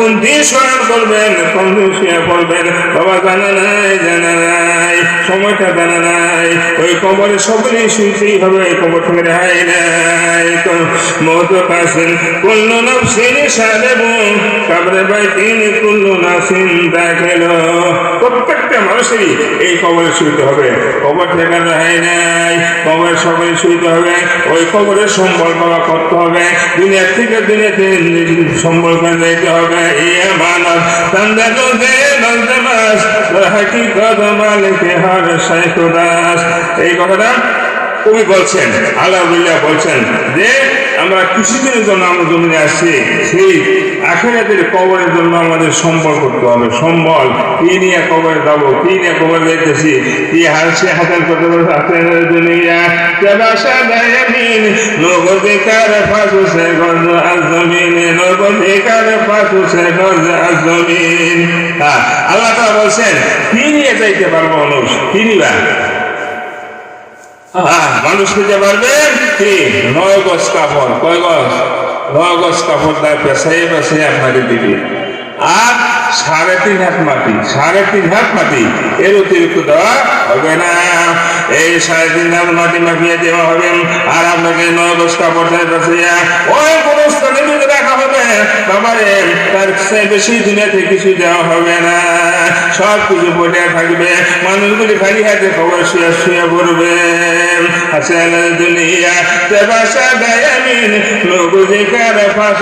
কোন দিন স্মরণ করবেন কোন দিন শুয়ে পড়বেন। বাবা জানা নাই জানা নাই, সময়টা জানা নাই। ওই কবরে সকলেই শুইতেই হবে, ওই কবর থেকে রেহাই নাই। মত পাশেন কুল্লু নফসিন সাদেব কাবরে বাইতিন কুল্লু নাসিন দেখেল প্রত্যেকটা মানুষেরই এই কবরে শুইতে হবে। কবর থেকে রেহাই নাই। কবরে সবাই শুইতে হবে। ওই কবরের সম্বল বাবা করতে হবে। দুনিয়ার থেকে দিনে সম্বল করে হবে। ইয়ে মানব, তন্দে শাইখ দাস। এই কথাটা কবি বলছেন আল্লাহ বলছেন যে আমরা কিছুদিনের জন্য আমরা জমিনে আসছি, সেই আখেরাতের কবরের জন্য আমাদের সম্বল করতে হবে, সম্বল। কি নিয়ে কবরে যাব, কি নিয়ে কবরে যাইতেছি? কি হাসি আজমিন হ্যাঁ আল্লাহ বলছেন, কি নিয়ে যাইতে পারব মানুষ? কি নিবা? মানুষ খুঁজে পারবেন কি? নয় গজ কাপড়। কয় গজ? নয় গজ কাপড় তার পেশাই পেশাই আপনাকে দিবে। আর সাড়ে তিন হাত মাটি, সাড়ে তিন হাত মাটি, এর অতিরিক্ত দেওয়া হবে না। এই সাড়ে তিন হাত মাটি মাপিয়ে দেওয়া হবে। আর আপনাকে নয় গজ কাপড় তার পেশাইয়া ওই কোনো স্থানে যদি রাখা হবে বাবারে তার চেয়ে বেশি দুনিয়াতে কিছু দেওয়া হবে না। সব কিছু পড়ে থাকবে মানুষগুলি খালি হাতে খবর শুয়ে শুয়ে পড়বে। হাসান দুনিয়া তেবাসা আমি লোক দেখার ফাঁস